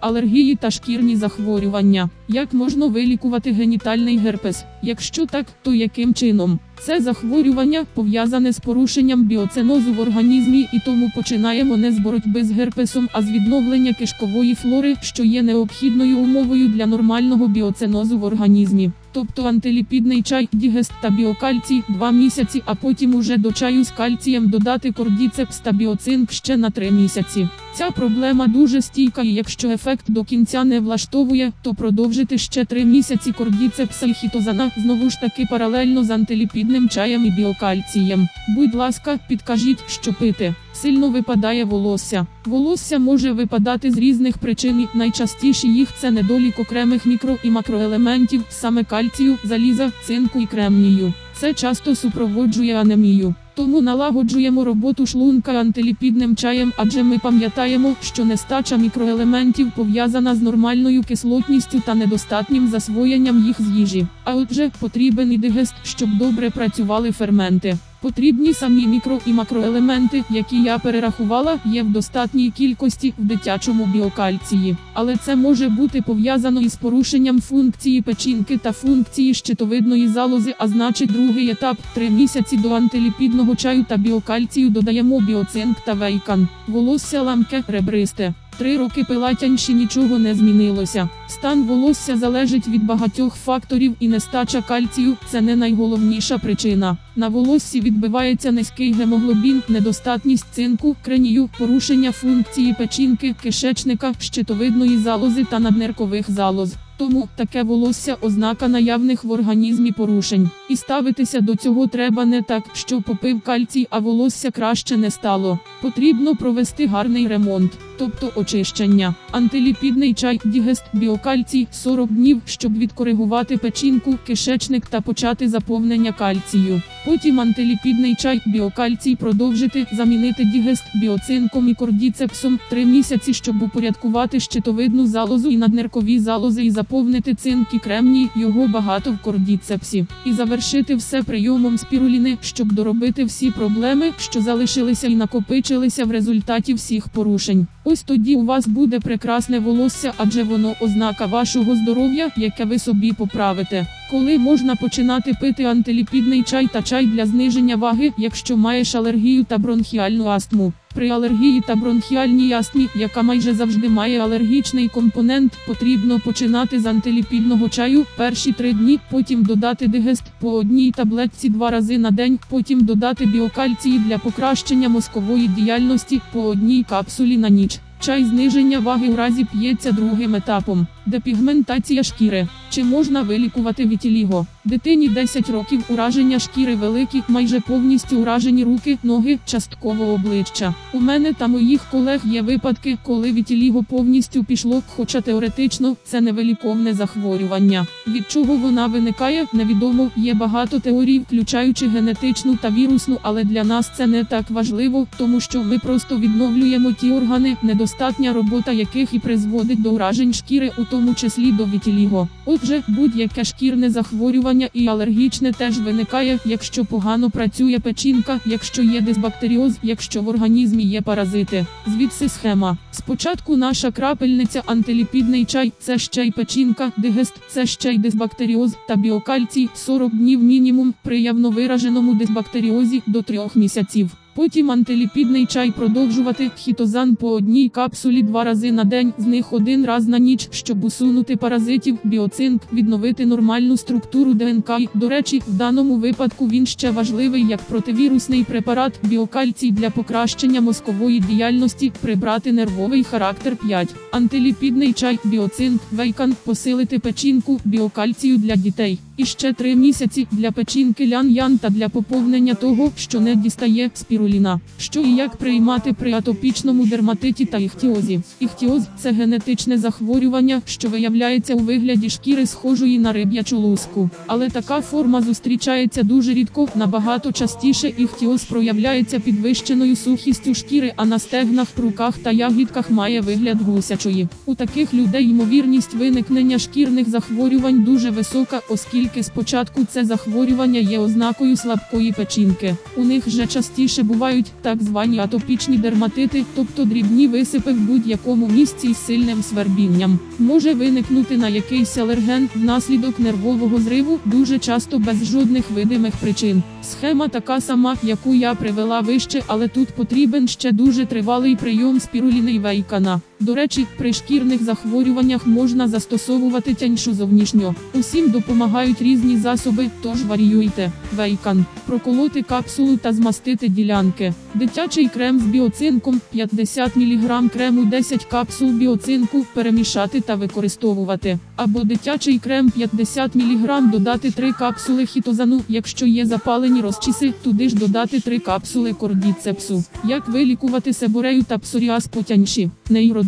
Алергії та шкірні захворювання. Як можна вилікувати генітальний герпес? Якщо так, то яким чином? Це захворювання пов'язане з порушенням біоценозу в організмі, і тому починаємо не з боротьби з герпесом, а з відновлення кишкової флори, що є необхідною умовою для нормального біоценозу в організмі. Тобто антиліпідний чай, дігест та біокальцій 2 місяці, а потім уже до чаю з кальцієм додати кордіцепс та біоцинк ще на 3 місяці. Ця проблема дуже стійка, і якщо ефект до кінця не влаштовує, то продовжити ще 3 місяці кордіцепса і хітозана знову ж таки паралельно з антиліпідним чаєм і біокальцієм. Будь ласка, підкажіть, що пити. Сильно випадає волосся. Волосся може випадати з різних причин. і Найчастіші їх це недолік окремих мікро і макроелементів, саме кальцію, заліза, цинку і кремнію. Це часто супроводжує анемію. Тому налагоджуємо роботу шлунка антиліпідним чаєм, адже ми пам'ятаємо, що нестача мікроелементів пов'язана з нормальною кислотністю та недостатнім засвоєнням їх з їжі. А отже, потрібен і дигест, щоб добре працювали ферменти. Потрібні самі мікро і макроелементи, які я перерахувала, є в достатній кількості в дитячому біокальції. Але це може бути пов'язано із порушенням функції печінки та функції щитовидної залози, а значить другий етап 3 місяці до антиліпідного чаю та біокальцію додаємо біоцинк та вейкан. Волосся ламке, ребристе. Три роки пилатянші нічого не змінилося. Стан волосся залежить від багатьох факторів і нестача кальцію це не найголовніша причина. На волоссі відбивається низький гемоглобін, недостатність цинку, кренію, порушення функції печінки, кишечника, щитовидної залози та наднеркових залоз. Тому таке волосся ознака наявних в організмі порушень. І ставитися до цього треба не так, що попив кальцій, а волосся краще не стало. Потрібно провести гарний ремонт, тобто очищення. Антиліпідний чай, дігест, біокальцій 40 днів, щоб відкоригувати печінку, кишечник та почати заповнення кальцію. Потім антиліпідний чай, біокальцій продовжити, замінити дігест біоцинком і кордіцепсом 3 місяці, щоб упорядкувати щитовидну залозу і наднеркові залози і заповнити цинк і кремній, його багато в кордіцепсі. І завершити все прийомом спіруліни, щоб доробити всі проблеми, що залишилися і накопичилися в результаті всіх порушень. Ось тоді у вас буде прекрасне волосся, адже воно ознака вашого здоров'я, яке ви собі поправите. Коли можна починати пити антиліпідний чай та чай для зниження ваги, якщо маєш алергію та бронхіальну астму. При алергії та бронхіальній астмі, яка майже завжди має алергічний компонент, потрібно починати з антиліпідного чаю перші три дні, потім додати дигест по одній таблетці два рази на день, потім додати біокальції для покращення мозкової діяльності по одній капсулі на ніч. Чай зниження ваги у разі п'ється другим етапом. Депігментація шкіри. Чи можна вилікувати вітіліго? Дитині 10 років ураження шкіри великі, майже повністю уражені руки, ноги, частково обличчя. У мене та моїх колег є випадки, коли вітіліго повністю пішло, хоча теоретично це невиліковне захворювання. Від чого вона виникає, невідомо. Є багато теорій, включаючи генетичну та вірусну, але для нас це не так важливо, тому що ми просто відновлюємо ті органи, недостатня робота яких і призводить до уражень шкіри, у тому числі до вітіліго. Отже, будь-яке шкірне захворювання і алергічне теж виникає, якщо погано працює печінка, якщо є дисбактеріоз, якщо в організмі є паразити. Звідси схема. Спочатку наша крапельниця антиліпідний чай, це ще й печінка, дигест, це ще й дисбактеріоз та біокальцій 40 днів мінімум при явно вираженому дисбактеріозі до 3 місяців. Потім антиліпідний чай продовжувати хітозан по одній капсулі два рази на день, з них один раз на ніч, щоб усунути паразитів, біоцинк, відновити нормальну структуру ДНК. І, До речі, в даному випадку він ще важливий як противірусний препарат, біокальцій для покращення мозкової діяльності, прибрати нервовий характер 5. Антиліпідний чай, біоцинк, вейкан, посилити печінку, біокальцію для дітей. І ще три місяці для печінки лян-ян та для поповнення того, що не дістає спіруліна. Що і як приймати при атопічному дерматиті та іхтіозі. Іхтіоз це генетичне захворювання, що виявляється у вигляді шкіри схожої на риб'ячу луску. Але така форма зустрічається дуже рідко, набагато частіше іхтіоз проявляється підвищеною сухістю шкіри, а на стегнах, руках та ягідках має вигляд гусячої. У таких людей ймовірність виникнення шкірних захворювань дуже висока, оскільки спочатку це захворювання є ознакою слабкої печінки. У них же частіше буває бувають так звані атопічні дерматити, тобто дрібні висипи в будь-якому місці із сильним свербінням. Може виникнути на якийсь алерген внаслідок нервового зриву, дуже часто без жодних видимих причин. Схема така сама, яку я привела вище, але тут потрібен ще дуже тривалий прийом спіруліни і вейкана. До речі, при шкірних захворюваннях можна застосовувати тяньшу зовнішньо. Усім допомагають різні засоби, тож варіюйте. Вейкан. Проколоти капсулу та змастити ділянки. Дитячий крем з біоцинком 50 мг крему 10 капсул біоцинку перемішати та використовувати. Або дитячий крем 50 мг додати 3 капсули хітозану, якщо є запалені розчіси, туди ж додати 3 капсули кордіцепсу. Як вилікувати себорею та псоріаз по тяньші?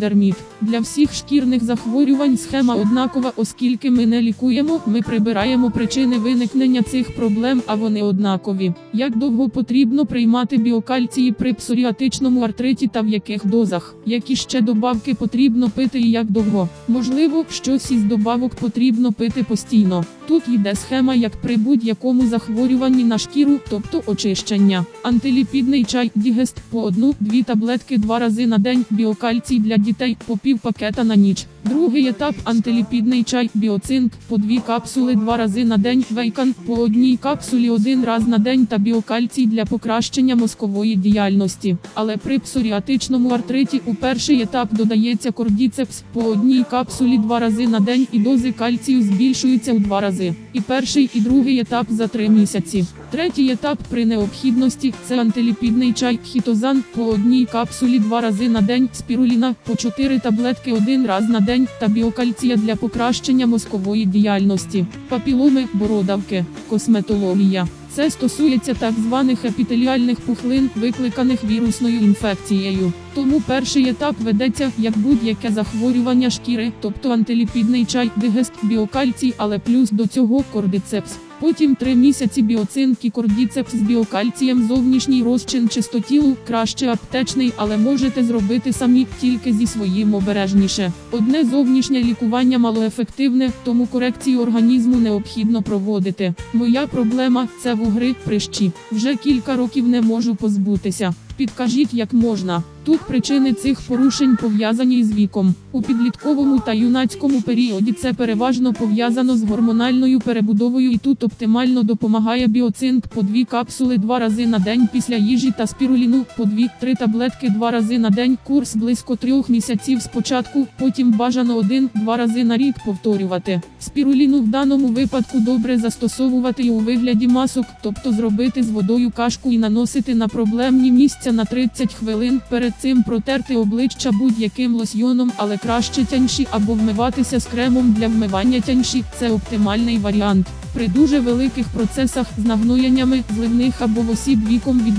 Нейродерміт. Для всіх шкірних захворювань схема однакова, оскільки ми не лікуємо, ми прибираємо причини виникнення цих проблем, а вони однакові. Як довго потрібно приймати біокальції при псоріатичному артриті та в яких дозах? Які ще добавки потрібно пити і як довго? Можливо, щось із добавок потрібно пити постійно. Тут йде схема, як при будь-якому захворюванні на шкіру, тобто очищення. Антиліпідний чай Дігест по одну-дві таблетки два рази на день, біокальцій для дітей по пів пакета на ніч. Другий етап антиліпідний чай біоцинк по дві капсули два рази на день, вейкан по одній капсулі один раз на день та біокальцій для покращення мозкової діяльності. Але при псоріатичному артриті у перший етап додається кордіцепс по одній капсулі два рази на день і дози кальцію збільшуються у два рази. І перший і другий етап за три місяці. Третій етап при необхідності це антиліпідний чай хітозан по одній капсулі два рази на день, спіруліна по 4 таблетки один раз на день та біокальція для покращення мозкової діяльності, папіломи, бородавки, косметологія. Це стосується так званих епітеліальних пухлин, викликаних вірусною інфекцією. Тому перший етап ведеться як будь-яке захворювання шкіри, тобто антиліпідний чай, дигест, біокальцій, але плюс до цього кордицепс. Потім три місяці біоцинк і кордіцепс з біокальцієм зовнішній розчин чистотілу, краще аптечний, але можете зробити самі, тільки зі своїм обережніше. Одне зовнішнє лікування малоефективне, тому корекцію організму необхідно проводити. Моя проблема це вугри, прищі. Вже кілька років не можу позбутися. Підкажіть, як можна. Тут причини цих порушень пов'язані із віком. У підлітковому та юнацькому періоді це переважно пов'язано з гормональною перебудовою і тут оптимально допомагає біоцинк по дві капсули два рази на день після їжі та спіруліну по дві-три таблетки два рази на день. Курс близько трьох місяців спочатку, потім бажано один-два рази на рік повторювати. Спіруліну в даному випадку добре застосовувати і у вигляді масок, тобто зробити з водою кашку і наносити на проблемні місця на 30 хвилин. Перед цим протерти обличчя будь-яким лосьйоном, але краще тяньші або вмиватися з кремом для вмивання тяньші. Це оптимальний варіант. При дуже великих процесах з нагноєннями зливних або осіб віком від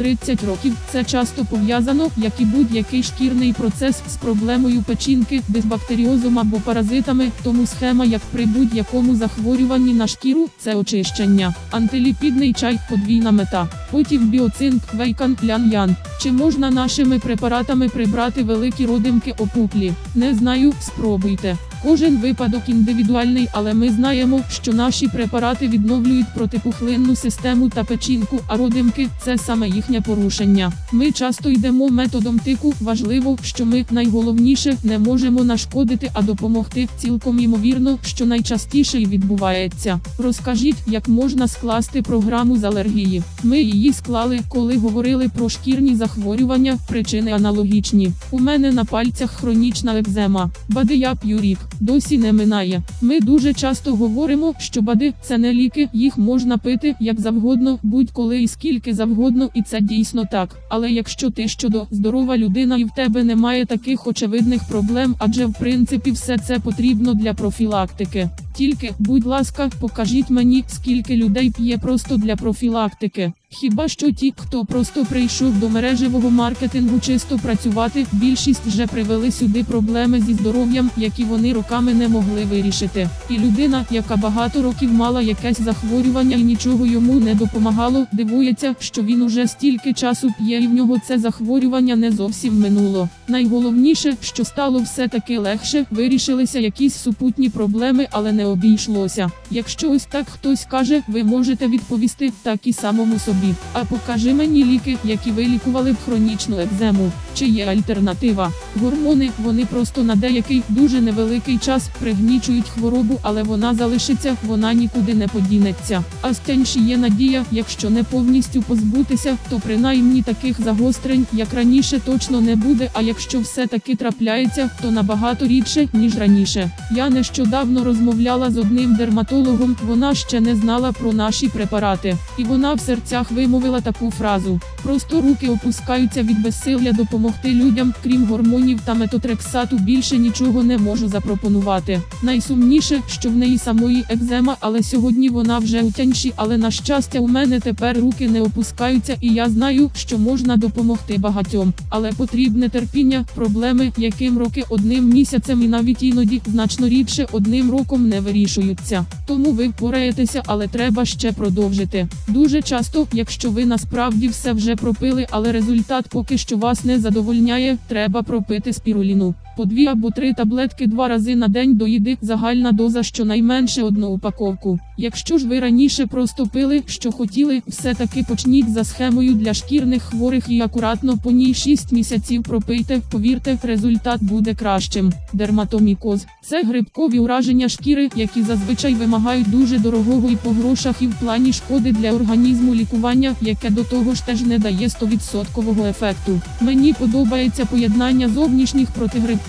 25-30 років це часто пов'язано, як і будь-який шкірний процес з проблемою печінки, дисбактеріозом або паразитами, тому схема, як при будь-якому захворюванні на шкіру, це очищення. Антиліпідний чай подвійна мета. Потім біоцинк, вейкан, лян-ян. Чи можна нашими препаратами прибрати великі родимки опуклі? Не знаю, спробуйте. Кожен випадок індивідуальний, але ми знаємо, що наші препарати відновлюють протипухлинну систему та печінку, а родимки це саме їхнє порушення. Ми часто йдемо методом тику. Важливо, що ми найголовніше не можемо нашкодити, а допомогти. Цілком ймовірно, що найчастіше й відбувається. Розкажіть, як можна скласти програму з алергії. Ми її склали, коли говорили про шкірні захворювання, причини аналогічні. У мене на пальцях хронічна екзема. Бади я п'ю рік досі не минає. Ми дуже часто говоримо, що бади це не ліки, їх можна пити як завгодно, будь-коли і скільки завгодно, і це дійсно так. Але якщо ти щодо здорова людина і в тебе немає таких очевидних проблем, адже в принципі все це потрібно для профілактики. Тільки, будь ласка, покажіть мені, скільки людей п'є просто для профілактики. Хіба що ті, хто просто прийшов до мережевого маркетингу чисто працювати, більшість вже привели сюди проблеми зі здоров'ям, які вони роками не могли вирішити. І людина, яка багато років мала якесь захворювання і нічого йому не допомагало, дивується, що він уже стільки часу п'є, і в нього це захворювання не зовсім минуло. Найголовніше, що стало все таки легше, вирішилися якісь супутні проблеми, але не обійшлося. Якщо ось так хтось каже, ви можете відповісти так і самому собі. А покажи мені ліки, які вилікували б хронічну екзему. Чи є альтернатива? Гормони вони просто на деякий дуже невеликий час пригнічують хворобу, але вона залишиться, вона нікуди не подінеться. А стянші є надія, якщо не повністю позбутися, то принаймні таких загострень, як раніше, точно не буде. А якщо все таки трапляється, то набагато рідше, ніж раніше. Я нещодавно розмовляла з одним дерматологом, вона ще не знала про наші препарати, і вона в серцях вимовила таку фразу: просто руки опускаються від безсилля допомогти людям, крім гормонів та метотрексату, більше нічого не можу запропонувати. Найсумніше, що в неї самої екзема, але сьогодні вона вже у тянші, але на щастя, у мене тепер руки не опускаються, і я знаю, що можна допомогти багатьом, але потрібне терпіння, проблеми, яким роки одним місяцем і навіть іноді значно рідше одним роком не вирішуються. Тому ви впораєтеся, але треба ще продовжити. Дуже часто, якщо ви насправді все вже пропили, але результат поки що вас не задовольняє, треба пропити спіруліну. По дві або три таблетки два рази на день до їди, загальна доза щонайменше одну упаковку. Якщо ж ви раніше просто пили, що хотіли, все-таки почніть за схемою для шкірних хворих і акуратно по ній 6 місяців пропийте, повірте, результат буде кращим. Дерматомікоз це грибкові ураження шкіри, які зазвичай вимагають дуже дорогого і по грошах, і в плані шкоди для організму лікування, яке до того ж теж не дає 100% ефекту. Мені подобається поєднання зовнішніх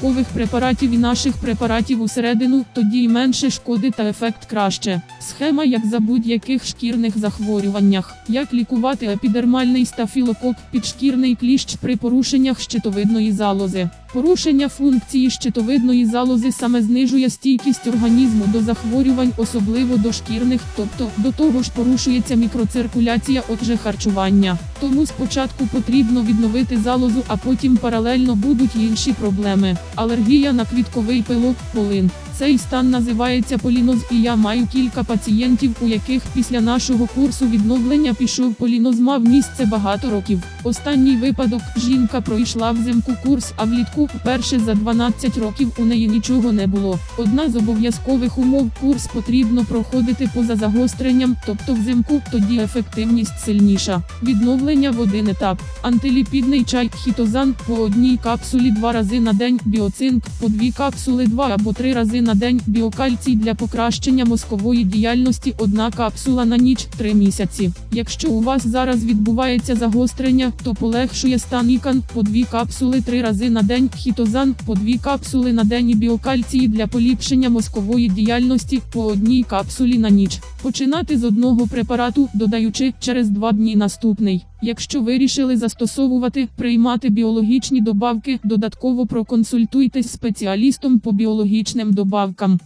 протигрибкових препаратів і наших препаратів усередину, тоді й менше шкоди та ефект краще. Схема як за будь-яких шкірних захворюваннях, як лікувати епідермальний стафілокок, підшкірний кліщ при порушеннях щитовидної залози. Порушення функції щитовидної залози саме знижує стійкість організму до захворювань, особливо до шкірних, тобто до того ж порушується мікроциркуляція, отже харчування. Тому спочатку потрібно відновити залозу, а потім паралельно будуть інші проблеми. Алергія на квітковий пилок, полин. Цей стан називається поліноз, і я маю кілька пацієнтів, у яких після нашого курсу відновлення пішов поліноз мав місце багато років. Останній випадок жінка пройшла взимку курс, а влітку вперше за 12 років у неї нічого не було. Одна з обов'язкових умов курс потрібно проходити поза загостренням, тобто взимку, тоді ефективність сильніша. Відновлення в один етап. Антиліпідний чай, хітозан по одній капсулі два рази на день, біоцинк, по дві капсули два або три рази на день, біокальцій для покращення мозкової діяльності, одна капсула на ніч, три місяці. Якщо у вас зараз відбувається загострення, то полегшує стан ікан, по дві капсули три рази на день, хітозан, по дві капсули на день і біокальції для поліпшення мозкової діяльності, по одній капсулі на ніч. Починати з одного препарату, додаючи через два дні наступний. Якщо вирішили застосовувати, приймати біологічні добавки, додатково проконсультуйтесь з спеціалістом по біологічним добавкам.